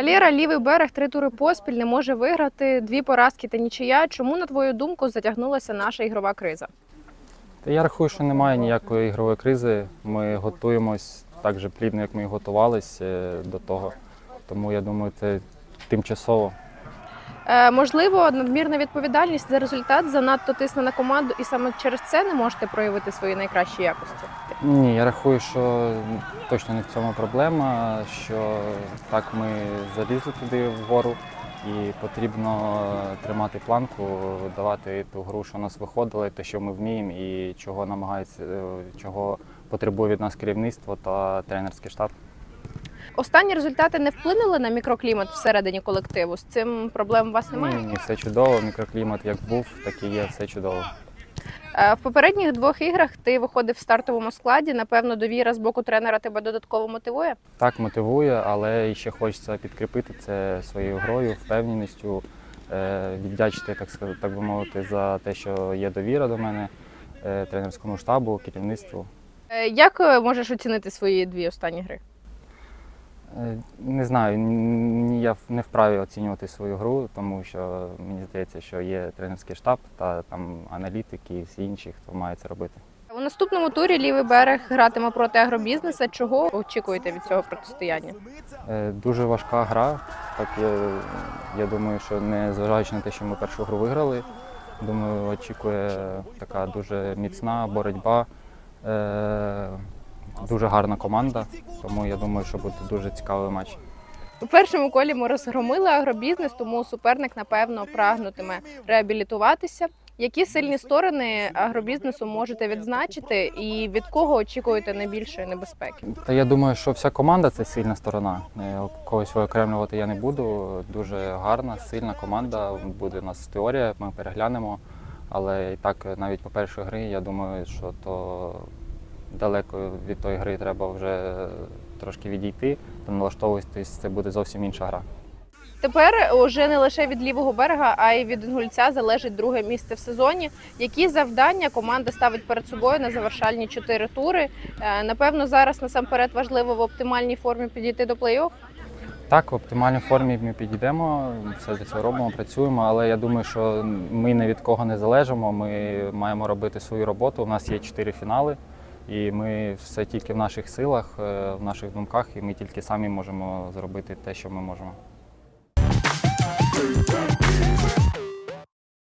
Валера, лівий берег, три тури поспіль не може виграти, дві поразки та нічия. Чому, на твою думку, затягнулася наша ігрова криза? Та я рахую, що немає ніякої ігрової кризи. Ми готуємось так же плідно, як ми і готувалися е, до того. Тому я думаю, це тимчасово. Е, можливо, надмірна відповідальність за результат занадто тисне на команду, і саме через це не можете проявити свої найкращі якості. Ні, я рахую, що точно не в цьому проблема, що так ми залізли туди вгору і потрібно тримати планку, давати ту гру, що у нас виходило, те, що ми вміємо, і чого намагається, е, чого потребує від нас керівництво та тренерський штаб. Останні результати не вплинули на мікроклімат всередині колективу. З цим проблем у вас немає? Ні, ні, все чудово. Мікроклімат як був, так і є, все чудово. Е, В попередніх двох іграх ти виходив в стартовому складі. Напевно, довіра з боку тренера тебе додатково мотивує. Так мотивує, але ще хочеться підкріпити це своєю грою, впевненістю, е, віддячити, так сказати, так би мовити, за те, що є довіра до мене, е, тренерському штабу, керівництву. Як можеш оцінити свої дві останні гри? Е, Не знаю, я не вправі оцінювати свою гру, тому що мені здається, що є тренерський штаб та там аналітики і всі інші, хто має це робити. У наступному турі лівий берег гратиме проти агробізнеса. Чого очікуєте від цього протистояння? Е, Дуже важка гра. Так я, я думаю, що не зважаючи на те, що ми першу гру виграли, думаю, очікує така дуже міцна боротьба. Дуже гарна команда, тому я думаю, що буде дуже цікавий матч. У першому колі ми розгромили агробізнес, тому суперник напевно прагнутиме реабілітуватися. Які сильні сторони агробізнесу можете відзначити, і від кого очікуєте найбільшої небезпеки? Та я думаю, що вся команда це сильна сторона. Е, Когось виокремлювати я не буду. Дуже гарна, сильна команда. Буде у нас теорія, ми переглянемо. Але і так, навіть по першій грі, я думаю, що то далеко від тої гри треба вже трошки відійти та налаштовуватись, це буде зовсім інша гра. Тепер уже не лише від лівого берега, а й від інгульця залежить друге місце в сезоні. Які завдання команда ставить перед собою на завершальні чотири тури? Е, Напевно, зараз насамперед важливо в оптимальній формі підійти до плей-офф. Так, в оптимальній формі ми підійдемо, все для цього робимо, працюємо, але я думаю, що ми ні від кого не залежимо. Ми маємо робити свою роботу. У нас є чотири фінали, і ми все тільки в наших силах, е, в наших думках, і ми тільки самі можемо зробити те, що ми можемо.